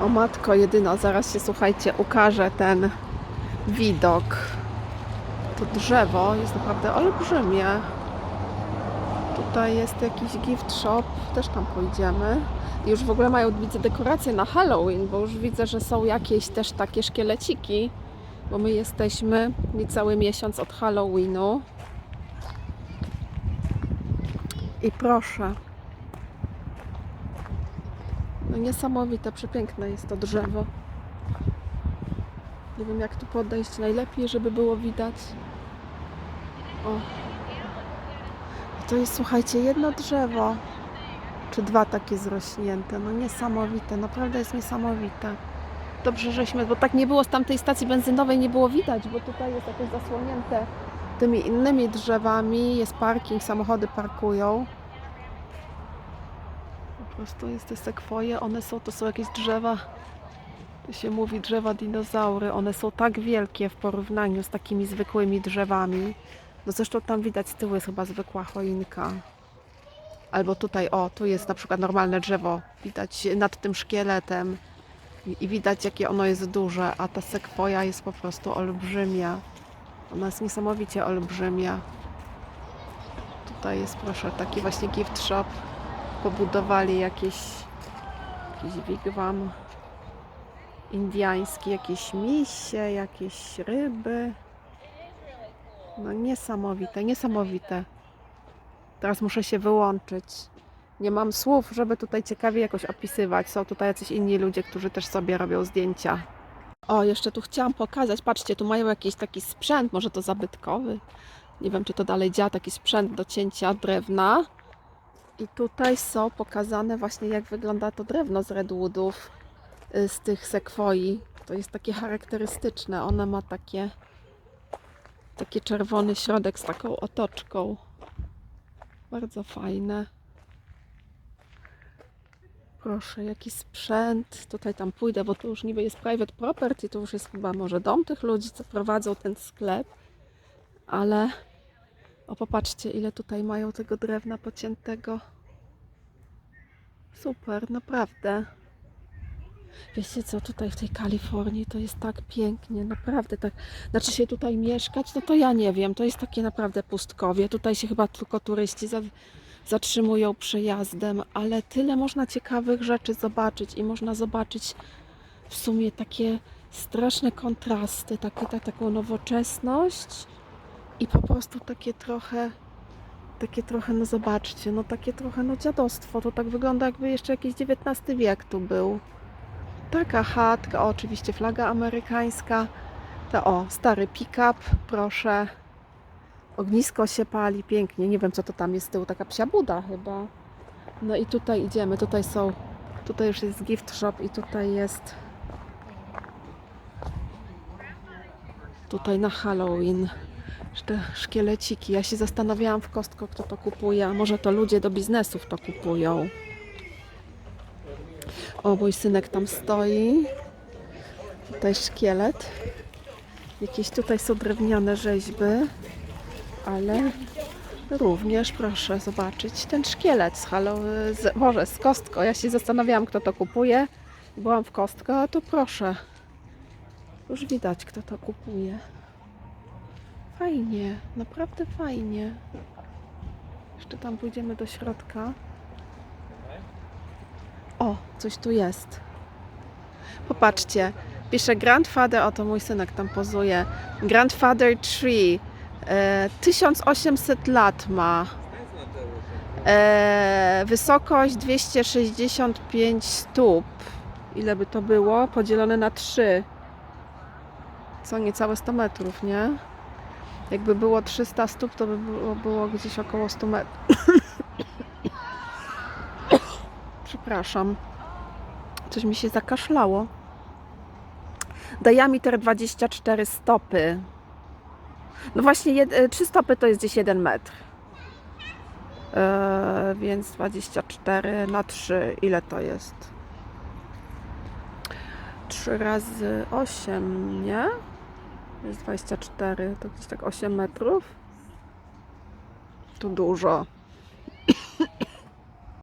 O matko jedyna, zaraz się słuchajcie, ukaże ten widok. To drzewo jest naprawdę olbrzymie. Tutaj jest jakiś gift shop, też tam pójdziemy. Już w ogóle mają, widzę, dekoracje na Halloween, bo już widzę, że są jakieś też takie szkieleciki, bo my jesteśmy niecały miesiąc od Halloweenu. I proszę. No niesamowite, przepiękne jest to drzewo. Nie wiem jak tu podejść najlepiej, żeby było widać. O. To jest, słuchajcie, jedno drzewo. Czy dwa takie zrośnięte. No niesamowite, naprawdę jest niesamowite. Dobrze, żeśmy, bo tak nie było z tamtej stacji benzynowej, nie było widać, bo tutaj jest jakoś zasłonięte tymi innymi drzewami. Jest parking, samochody parkują. Prostu jest te sekwoje, one są, to są jakieś drzewa, to się mówi drzewa dinozaury, one są tak wielkie w porównaniu z takimi zwykłymi drzewami. No zresztą tam widać z tyłu jest chyba zwykła choinka. Albo tutaj, o, tu jest na przykład normalne drzewo, widać nad tym szkieletem i widać jakie ono jest duże, a ta sekwoja jest po prostu olbrzymia. Ona jest niesamowicie olbrzymia. Tutaj jest, proszę, taki właśnie gift shop pobudowali jakieś, jakiś wigwam indiański, jakieś misie, jakieś ryby. No niesamowite, niesamowite. Teraz muszę się wyłączyć. Nie mam słów, żeby tutaj ciekawie jakoś opisywać. Są tutaj jacyś inni ludzie, którzy też sobie robią zdjęcia. O, jeszcze tu chciałam pokazać. Patrzcie, tu mają jakiś taki sprzęt, może to zabytkowy. Nie wiem, czy to dalej działa, taki sprzęt do cięcia drewna. I tutaj są pokazane właśnie jak wygląda to drewno z redwoodów, y, z tych sekwoi. To jest takie charakterystyczne. Ona ma takie, taki czerwony środek z taką otoczką. Bardzo fajne. Proszę, jaki sprzęt. Tutaj tam pójdę, bo to już niby jest private property, to już jest chyba może dom tych ludzi, co prowadzą ten sklep. Ale o, popatrzcie, ile tutaj mają tego drewna pociętego. Super, naprawdę. Wiecie co, tutaj w tej Kalifornii to jest tak pięknie, naprawdę tak. Znaczy się tutaj mieszkać, no to ja nie wiem, to jest takie naprawdę pustkowie. Tutaj się chyba tylko turyści za, zatrzymują przejazdem, ale tyle można ciekawych rzeczy zobaczyć i można zobaczyć w sumie takie straszne kontrasty, takie, ta, taką nowoczesność i po prostu takie trochę, takie trochę, no zobaczcie, no takie trochę, no dziadostwo. To tak wygląda, jakby jeszcze jakiś XIX wiek tu był. Taka chatka, o, oczywiście flaga amerykańska. To o, stary pick-up, proszę. Ognisko się pali pięknie. Nie wiem, co to tam jest z tyłu, taka psia buda chyba. No i tutaj idziemy, tutaj są, tutaj już jest gift shop i tutaj jest tutaj na Halloween te szkieleciki. Ja się zastanawiałam w kostko, kto to kupuje, a może to ludzie do biznesów to kupują. O, mój synek tam stoi. Tutaj szkielet. Jakieś tutaj są drewniane rzeźby, ale również proszę zobaczyć ten szkielet z Halo, z, Boże, z kostką. Ja się zastanawiałam, kto to kupuje. Byłam w kostko, a tu proszę. Już widać, kto to kupuje. Fajnie, naprawdę fajnie. Jeszcze tam pójdziemy do środka. O, coś tu jest. Popatrzcie, pisze Grandfather, oto mój synek tam pozuje. Grandfather Tree. E, 1800 lat ma. E, wysokość 265 stóp. Ile by to było? Podzielone na 3. Co niecałe 100 metrów, nie? Jakby było 300 stóp, to by było, było gdzieś około 100 metrów. Przepraszam. Coś mi się zakaszlało. Diameter 24 stopy. No właśnie, jed- e, 3 stopy to jest gdzieś 1 metr. Eee, więc 24 na 3. Ile to jest? 3 razy 8, nie? Jest 24, to gdzieś tak 8 metrów. To dużo.